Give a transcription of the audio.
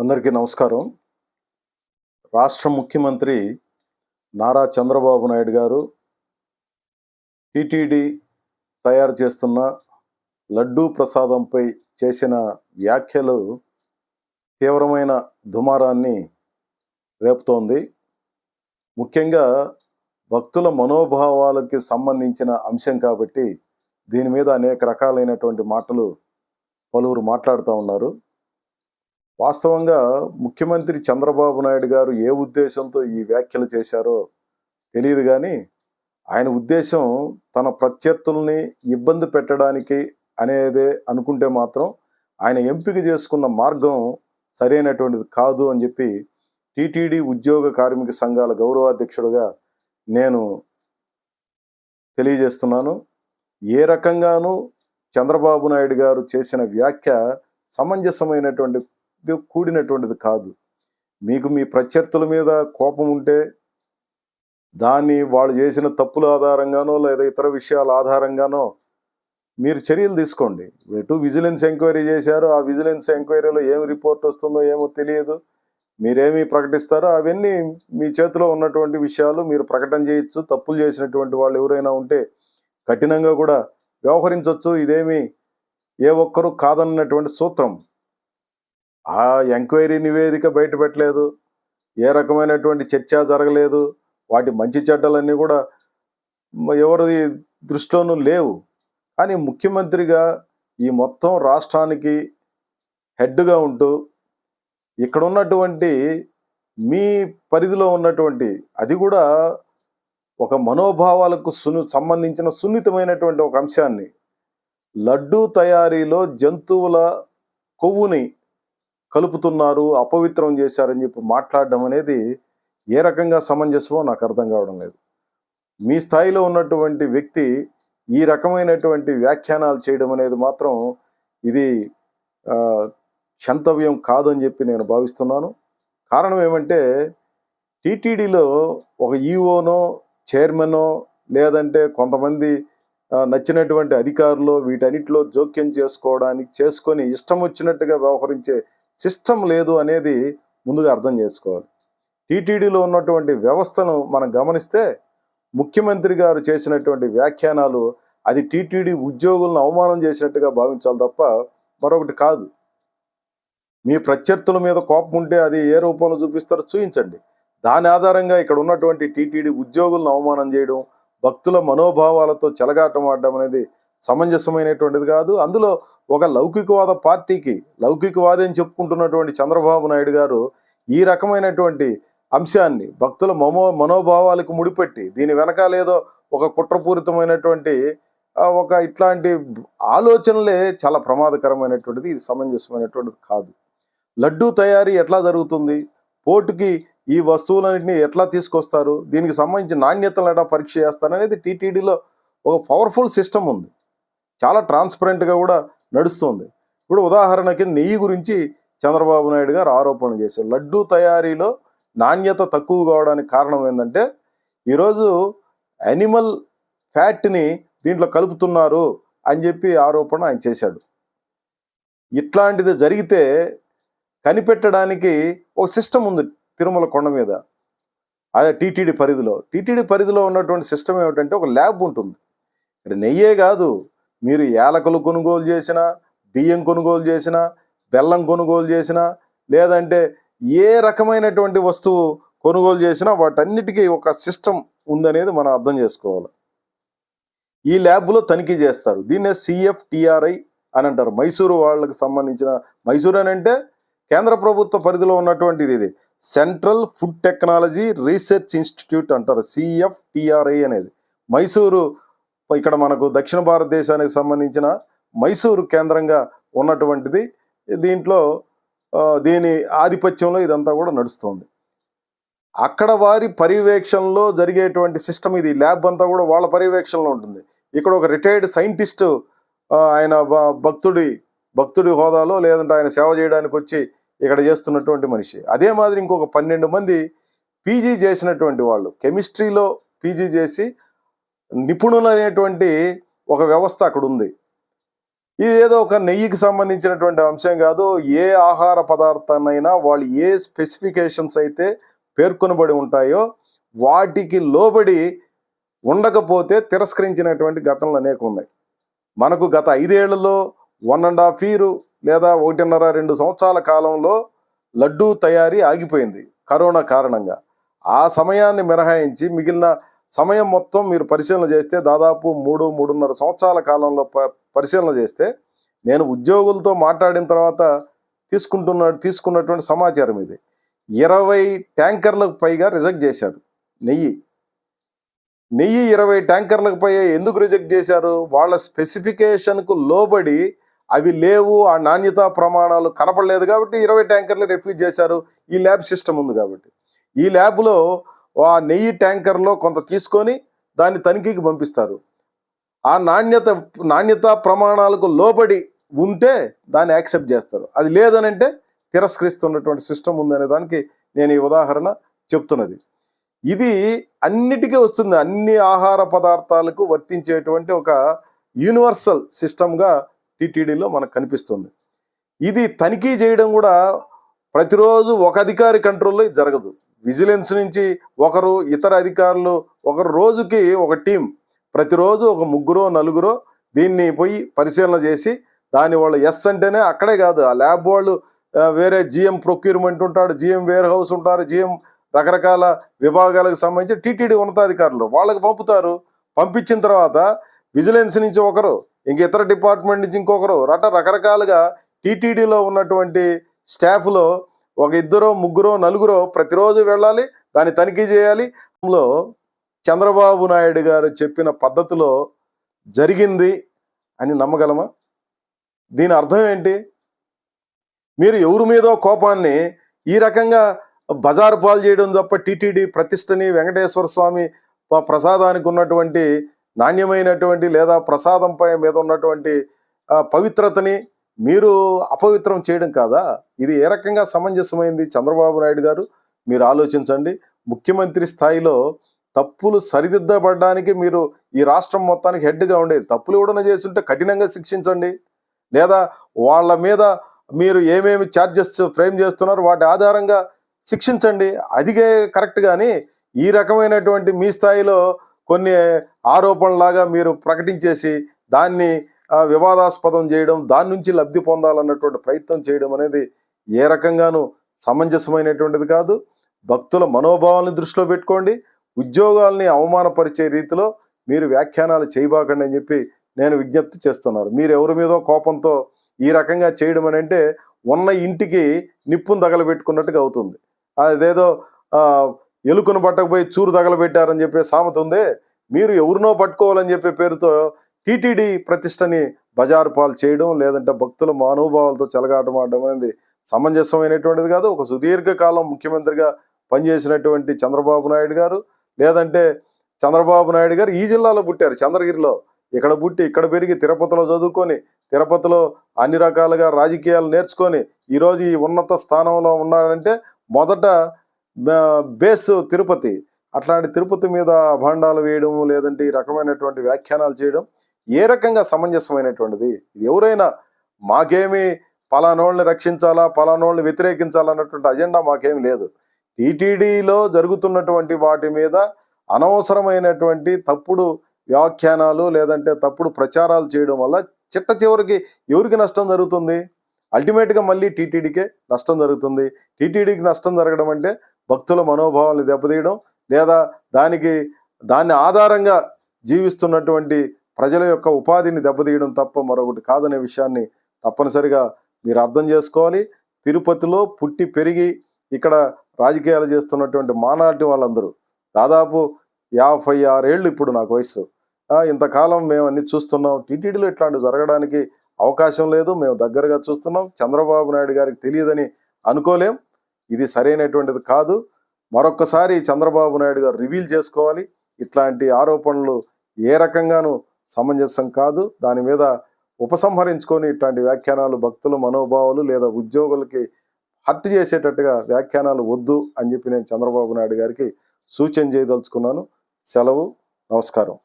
అందరికీ నమస్కారం. రాష్ట్ర ముఖ్యమంత్రి నారా చంద్రబాబు నాయుడు గారు టిటిడి తయారు చేస్తున్న లడ్డూ ప్రసాదంపై చేసిన వ్యాఖ్యలు తీవ్రమైన దుమారాన్ని రేపుతోంది. ముఖ్యంగా భక్తుల మనోభావాలకి సంబంధించిన అంశం కాబట్టి దీని మీద అనేక రకాలైనటువంటి మాటలు పలువురు మాట్లాడుతూ ఉన్నారు. వాస్తవంగా ముఖ్యమంత్రి చంద్రబాబు నాయుడు గారు ఏ ఉద్దేశంతో ఈ వ్యాఖ్యలు చేశారో తెలియదు కానీ ఆయన ఉద్దేశం తన ప్రత్యర్థుల్ని ఇబ్బంది పెట్టడానికి అనేదే అనుకుంటే మాత్రం ఆయన ఎంపిక చేసుకున్న మార్గం సరైనటువంటిది కాదు అని చెప్పి టీటీడీ ఉద్యోగ కార్మిక సంఘాల గౌరవాధ్యక్షుడుగా నేను తెలియజేస్తున్నాను. ఏ రకంగానూ చంద్రబాబు నాయుడు గారు చేసిన వ్యాఖ్య సమంజసమైనటువంటి కూడినటువంటిది కాదు. మీకు మీ ప్రత్యర్థుల మీద కోపం ఉంటే దాన్ని వాళ్ళు చేసిన తప్పుల ఆధారంగానో లేదా ఇతర విషయాల ఆధారంగానో మీరు చర్యలు తీసుకోండి. ఎటు విజిలెన్స్ ఎంక్వైరీ చేశారు ఆ విజిలెన్స్ ఎంక్వైరీలో ఏమి రిపోర్ట్ వస్తుందో ఏమో తెలియదు. మీరేమి ప్రకటిస్తారో అవన్నీ మీ చేతిలో ఉన్నటువంటి విషయాలు మీరు ప్రకటన చేయొచ్చు. తప్పులు చేసినటువంటి వాళ్ళు ఎవరైనా ఉంటే కఠినంగా కూడా వ్యవహరించవచ్చు ఇదేమి ఏ ఒక్కరూ కాదన్నటువంటి సూత్రం. ఆ ఎంక్వైరీ నివేదిక బయటపెట్టలేదు ఏ రకమైనటువంటి చర్చ జరగలేదు. వాటి మంచి చెడ్డలన్నీ కూడా ఎవరి దృష్టిలోనూ లేవు. కానీ ముఖ్యమంత్రిగా ఈ మొత్తం రాష్ట్రానికి హెడ్గా ఉంటూ ఇక్కడ ఉన్నటువంటి మీ పరిధిలో ఉన్నటువంటి అది కూడా ఒక మనోభావాలకు సుని సంబంధించిన సున్నితమైనటువంటి ఒక అంశాన్ని. లడ్డూ తయారీలో జంతువుల కొవ్వుని కలుపుతున్నారు అపవిత్రం చేశారని చెప్పి మాట్లాడడం అనేది ఏ రకంగా సమంజసమో నాకు అర్థం కావడం లేదు. మీ స్థాయిలో ఉన్నటువంటి వ్యక్తి ఈ రకమైనటువంటి వ్యాఖ్యానాలు చేయడం అనేది మాత్రం ఇది క్షంతవ్యం కాదని చెప్పి నేను భావిస్తున్నాను. కారణం ఏమంటే టీటీడీలో ఒక ఈఓనో చైర్మనో లేదంటే కొంతమంది నచ్చినటువంటి అధికారులు వీటన్నిటిలో జోక్యం చేసుకోవడానికి చేసుకొని ఇష్టం వచ్చినట్టుగా వ్యవహరించే సిస్టమ్ లేదు అనేది ముందుగా అర్థం చేసుకోవాలి. టీటీడీలో ఉన్నటువంటి వ్యవస్థను మనం గమనిస్తే ముఖ్యమంత్రి గారు చేసినటువంటి వ్యాఖ్యానాలు అది టీటీడీ ఉద్యోగులను అవమానం చేసినట్టుగా భావించాలి తప్ప మరొకటి కాదు. మీ ప్రత్యర్థుల మీద కోపం ఉంటే అది ఏ రూపంలో చూపిస్తారో చూపించండి దాని ఆధారంగా ఇక్కడ ఉన్నటువంటి టీటీడీ ఉద్యోగులను అవమానం చేయడం భక్తుల మనోభావాలతో చెలగాటం ఆడడం అనేది సమంజసమైనటువంటిది కాదు. అందులో ఒక లౌకికవాద పార్టీకి లౌకికవాది అని చెప్పుకుంటున్నటువంటి చంద్రబాబు నాయుడు గారు ఈ రకమైనటువంటి అంశాన్ని భక్తుల మమో మనోభావాలకు ముడిపెట్టి దీని వెనకాలేదో ఒక కుట్రపూరితమైనటువంటి ఒక ఇట్లాంటి ఆలోచనలే చాలా ప్రమాదకరమైనటువంటిది ఇది సమంజసమైనటువంటిది కాదు. లడ్డూ తయారీ ఎట్లా జరుగుతుంది? పోటుకి ఈ వస్తువులన్నింటినీ ఎట్లా తీసుకొస్తారు? దీనికి సంబంధించి నాణ్యతలు ఎట్లా పరీక్ష చేస్తారు? అనేది టీటీడీలో ఒక పవర్ఫుల్ సిస్టమ్ ఉంది. చాలా ట్రాన్స్పరెంట్గా కూడా నడుస్తుంది. ఇప్పుడు ఉదాహరణకి నెయ్యి గురించి చంద్రబాబు నాయుడు గారు ఆరోపణ చేశారు. లడ్డూ తయారీలో నాణ్యత తక్కువ కావడానికి కారణం ఏంటంటే ఈరోజు యానిమల్ ఫ్యాట్ని దీంట్లో కలుపుతున్నారు అని చెప్పి ఆరోపణ ఆయన చేశాడు. ఇట్లాంటిది జరిగితే కనిపెట్టడానికి ఒక సిస్టమ్ ఉంది తిరుమల కొండ మీద. అదే టీటీడీ పరిధిలో. టీటీడీ పరిధిలో ఉన్నటువంటి సిస్టమ్ ఏమిటంటే ఒక ల్యాబ్ ఉంటుంది. ఇక్కడ నెయ్యే కాదు. మీరు యాలకులు కొనుగోలు చేసినా బియ్యం కొనుగోలు చేసినా బెల్లం కొనుగోలు చేసినా లేదంటే ఏ రకమైనటువంటి వస్తువు కొనుగోలు చేసినా వాటన్నిటికీ ఒక సిస్టమ్ ఉందనేది మనం అర్థం చేసుకోవాలి. ఈ ల్యాబ్లో తనిఖీ చేస్తారు. దీన్నే సిఎఫ్టిఆర్ఐ అని అంటారు. మైసూరు వాళ్ళకి సంబంధించిన మైసూరు అని అంటే కేంద్ర ప్రభుత్వ పరిధిలో ఉన్నటువంటిది ఇది. Central food technology research institute అంటారు. సిఎఫ్టిఆర్ఐ అనేది. మైసూరు ఇక్కడ మనకు దక్షిణ భారతదేశానికి సంబంధించిన మైసూరు కేంద్రంగా ఉన్నటువంటిది. దీంట్లో దీని ఆధిపత్యంలో ఇదంతా కూడా నడుస్తుంది. అక్కడ వారి పర్యవేక్షణలో జరిగేటువంటి సిస్టమ్ ఇది ల్యాబ్ అంతా కూడా వాళ్ళ పర్యవేక్షణలో ఉంటుంది. ఇక్కడ ఒక రిటైర్డ్ సైంటిస్టు ఆయన భ- భక్తుడి భక్తుడి హోదాలో లేదంటే ఆయన సేవ చేయడానికి వచ్చి ఇక్కడ చేస్తున్నటువంటి మనిషి. అదే మాదిరి ఇంకొక పన్నెండు మంది పీజీ చేసినటువంటి వాళ్ళు కెమిస్ట్రీలో పీజీ చేసి నిపుణులనేటువంటి ఒక వ్యవస్థ అక్కడ ఉంది ఇది ఏదో ఒక నెయ్యికి సంబంధించినటువంటి అంశం కాదు. ఏ ఆహార పదార్థాన్నైనా వాళ్ళు ఏ స్పెసిఫికేషన్స్ అయితే పేర్కొనబడి ఉంటాయో వాటికి లోబడి ఉండకపోతే తిరస్కరించినటువంటి ఘటనలు అనేక ఉన్నాయి. మనకు గత ఐదేళ్ళలో వన్ అండ్ హాఫ్ ఇయర్ లేదా ఒకటిన్నర రెండు సంవత్సరాల కాలంలో లడ్డూ తయారీ ఆగిపోయింది. కరోనా కారణంగా. ఆ సమయాన్ని మినహాయించి మిగిలిన సమయం మొత్తం మీరు పరిశీలన చేస్తే దాదాపు మూడు మూడున్నర సంవత్సరాల కాలంలో ప- పరిశీలన చేస్తే నేను ఉద్యోగులతో మాట్లాడిన తర్వాత తీసుకుంటున్న తీసుకున్నటువంటి సమాచారం ఇది. ఇరవై ట్యాంకర్లకు పైగా రిజెక్ట్ చేశారు. నెయ్యి. నెయ్యి ఇరవై ట్యాంకర్లకు పై ఎందుకు రిజెక్ట్ చేశారు? వాళ్ళ స్పెసిఫికేషన్కు లోబడి అవి లేవు ఆ నాణ్యతా ప్రమాణాలు కనపడలేదు కాబట్టి ఇరవై ట్యాంకర్లు రిఫ్యూజ్ చేశారు. ఈ ల్యాబ్ సిస్టమ్ ఉంది కాబట్టి. ఈ ల్యాబ్లో ఆ నెయ్యి ట్యాంకర్లో కొంత తీసుకొని దాన్ని తనిఖీకి పంపిస్తారు. ఆ నాణ్యత నాణ్యత ప్రమాణాలకు లోబడి ఉంటే దాన్ని యాక్సెప్ట్ చేస్తారు. అది లేదనంటే తిరస్కరిస్తున్నటువంటి సిస్టమ్ ఉందనే దానికి నేను ఈ ఉదాహరణ చెప్తున్నది. ఇది అన్నిటికీ వస్తుంది. అన్ని ఆహార పదార్థాలకు వర్తించేటువంటి ఒక యూనివర్సల్ సిస్టమ్గా టీటీడీలో మనకు కనిపిస్తుంది. ఇది తనిఖీ చేయడం కూడా ప్రతిరోజు ఒక అధికారి కంట్రోల్లో జరగదు. విజిలెన్స్ నుంచి ఒకరు ఇతర అధికారులు ఒకరు రోజుకి ఒక టీం ప్రతిరోజు ఒక ముగ్గురో నలుగురో దీన్ని పోయి పరిశీలన చేసి దాని వాళ్ళు ఎస్ అంటేనే అక్కడే కాదు. ఆ ల్యాబ్ వాళ్ళు వేరే జిఎం ప్రొక్యూర్మెంట్ ఉంటాడు జిఎం వేర్ హౌస్ ఉంటారు జిఎం రకరకాల విభాగాలకు సంబంధించి టీటీడీ ఉన్నతాధికారులు వాళ్ళకి పంపుతారు. పంపించిన తర్వాత విజిలెన్స్ నుంచి ఒకరు ఇంక ఇతర డిపార్ట్మెంట్ నుంచి ఇంకొకరు అట రకరకాలుగా టీటీడీలో ఉన్నటువంటి స్టాఫ్లో ఒక ఇద్దరో ముగ్గురో నలుగురో ప్రతిరోజు వెళ్ళాలి దాన్ని తనిఖీ చేయాలి. లో చంద్రబాబు నాయుడు గారు చెప్పిన పద్ధతిలో జరిగింది అని నమ్మగలమా? దీని అర్థం ఏంటి? మీరు ఎవరి మీదో కోపాన్ని ఈ రకంగా బజారు పాలు చేయడం తప్ప టీటీడీ ప్రతిష్టని వెంకటేశ్వర స్వామి ప్రసాదానికి ఉన్నటువంటి నాణ్యమైనటువంటి లేదా ప్రసాదంపై మీద ఉన్నటువంటి పవిత్రతని మీరు అపవిత్రం చేయడం కాదా? ఇది ఏ రకంగా సమంజసమైంది? చంద్రబాబు నాయుడు గారు మీరు ఆలోచించండి. ముఖ్యమంత్రి స్థాయిలో తప్పులు సరిదిద్దబడడానికి మీరు ఈ రాష్ట్రం మొత్తానికి హెడ్గా ఉండేది. తప్పులు కూడా చేస్తుంటే కఠినంగా శిక్షించండి. లేదా వాళ్ళ మీద మీరు ఏమేమి ఛార్జెస్ ఫ్రేమ్ చేస్తున్నారు వాటి ఆధారంగా శిక్షించండి. అదిగే కరెక్ట్ కానీ ఈ రకమైనటువంటి మీ స్థాయిలో కొన్ని ఆరోపణలాగా మీరు ప్రకటించేసి దాన్ని వివాదాస్పదం చేయడం దాని నుంచి లబ్ధి పొందాలన్నటువంటి ప్రయత్నం చేయడం అనేది ఏ రకంగానూ సమంజసమైనటువంటిది కాదు. భక్తుల మనోభావాలను దృష్టిలో పెట్టుకోండి. ఉద్యోగాల్ని అవమానపరిచే రీతిలో మీరు వ్యాఖ్యానాలు చేయబాకండి అని చెప్పి నేను విజ్ఞప్తి చేస్తున్నాను. మీరు ఎవరి మీదో కోపంతో ఈ రకంగా చేయడం అని అంటే ఉన్న ఇంటికి నిప్పును తగలబెట్టుకున్నట్టుగా అవుతుంది. అదేదో ఎలుకను పట్టకపోయి చూరు తగలబెట్టారని చెప్పే సామెత ఉందే. మీరు ఎవరినో పట్టుకోవాలని చెప్పే పేరుతో టీటీడీ ప్రతిష్టని బజారు పాలు చేయడం లేదంటే భక్తుల మనోభావాలతో చెలగాటమాడడం అనేది సమంజసమైనటువంటిది కాదు. ఒక సుదీర్ఘకాలం ముఖ్యమంత్రిగా పనిచేసినటువంటి చంద్రబాబు నాయుడు గారు లేదంటే చంద్రబాబు నాయుడు గారు ఈ జిల్లాలో పుట్టారు. చంద్రగిరిలో ఇక్కడ పుట్టి ఇక్కడ పెరిగి తిరుపతిలో చదువుకొని తిరుపతిలో అన్ని రకాలుగా రాజకీయాలు నేర్చుకొని ఈరోజు ఈ ఉన్నత స్థానంలో ఉన్నారంటే మొదట బేస్ తిరుపతి. అట్లాంటి తిరుపతి మీద అభాండాలు వేయడం లేదంటే ఈ రకమైనటువంటి వ్యాఖ్యానాలు చేయడం ఏ రకంగా సమంజసమైనటువంటిది? ఎవరైనా మాకేమి పలానోళ్ళని రక్షించాలా పలానోళ్ళని వ్యతిరేకించాలా అన్నటువంటి అజెండా మాకేమి లేదు. టీటీడీలో జరుగుతున్నటువంటి వాటి మీద అనవసరమైనటువంటి తప్పుడు వ్యాఖ్యానాలు లేదంటే తప్పుడు ప్రచారాలు చేయడం వల్ల చిట్ట చివరికి ఎవరికి నష్టం జరుగుతుంది? అల్టిమేట్గా మళ్ళీ టీటీడీకే నష్టం జరుగుతుంది. టీటీడీకి నష్టం జరగడం అంటే భక్తుల మనోభావాలను దెబ్బతీయడం లేదా దానికి దాన్ని ఆధారంగా జీవిస్తున్నటువంటి ప్రజల యొక్క ఉపాధిని దెబ్బతీయడం తప్ప మరొకటి కాదనే విషయాన్ని తప్పనిసరిగా మీరు అర్థం చేసుకోవాలి. తిరుపతిలో పుట్టి పెరిగి ఇక్కడ రాజకీయాలు చేస్తున్నటువంటి మానాటి వాళ్ళందరూ దాదాపు యాభై ఆరేళ్ళు ఇప్పుడు నాకు వయసు ఇంతకాలం మేము అన్ని చూస్తున్నాం. టీటీడీలో ఇట్లాంటివి జరగడానికి అవకాశం లేదు. మేము దగ్గరగా చూస్తున్నాం. చంద్రబాబు నాయుడు గారికి తెలియదని అనుకోలేం. ఇది సరైనటువంటిది కాదు. మరొక్కసారి చంద్రబాబు నాయుడు గారు రివీల్ చేసుకోవాలి. ఇట్లాంటి ఆరోపణలు ఏ రకంగానూ సమంజసం కాదు. దాని మీద ఉపసంహరించుకొని ఇట్లాంటి వ్యాఖ్యానాలు భక్తుల మనోభావాలు లేదా ఉద్యోగులకి హర్ట్ చేసేటట్టుగా వ్యాఖ్యానాలు వద్దు అని చెప్పి నేను చంద్రబాబు నాయుడు గారికి సూచన చేయదలుచుకున్నాను. సెలవు. నమస్కారం.